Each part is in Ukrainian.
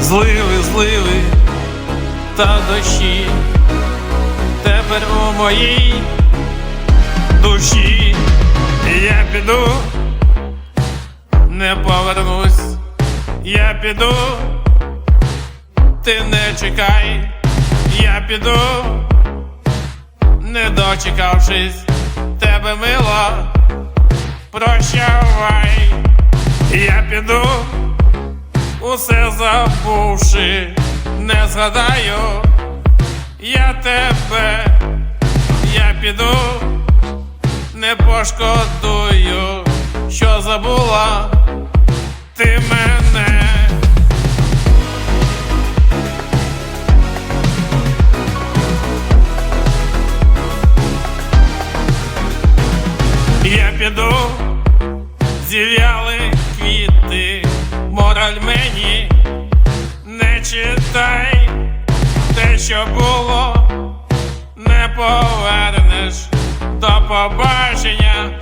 Зливи, зливи та дощі, тепер у моїй душі. Я піду, не повернусь, я піду, ти не чекай, я піду, не дочекавшись тебе мила, прощавай, я піду усе забувши, не згадаю я тебе, я піду, не пошкодую, що забула ти мене. Я піду, квіти, мораль мені. Не читай, те, що було, не повернеш до побачення,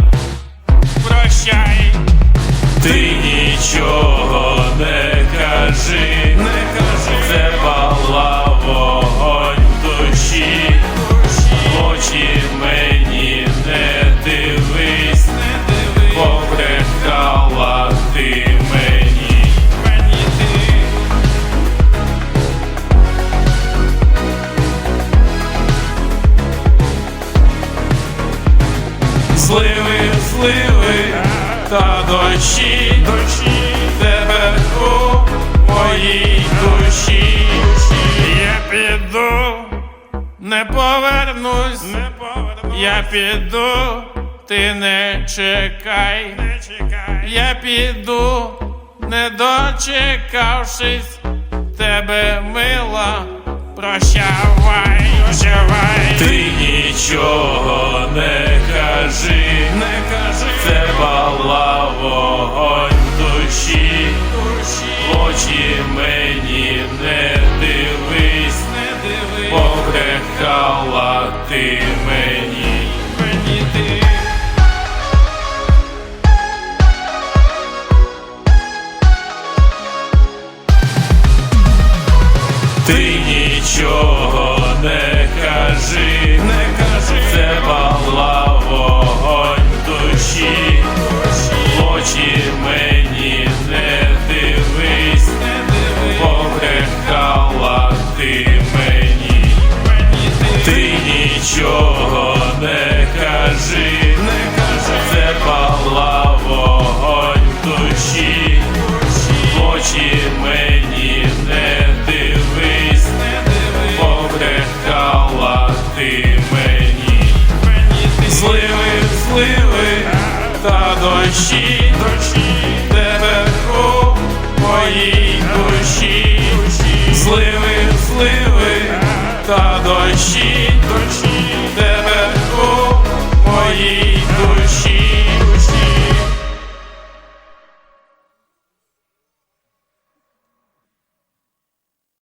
прощай. Ти нічого не Зливи, зливи та дощі, Душі тебе у моїй душі. я піду, не повернусь, не повернусь, Я піду, ти не чекай. не чекай. Я піду, не дочекавшись тебе мила, прощавай, прощавай. Ти нічого Ти нічого не кажи, Не кажи, це пала вогонь в душі, очі мені не дивись, побрехала ти мені, ти нічого не кажи, Не кажи, це пала вогонь душі, очі мені душі, тебе кров моїй душі, зливи, зливи та дощі, душі, тебе кров моїй.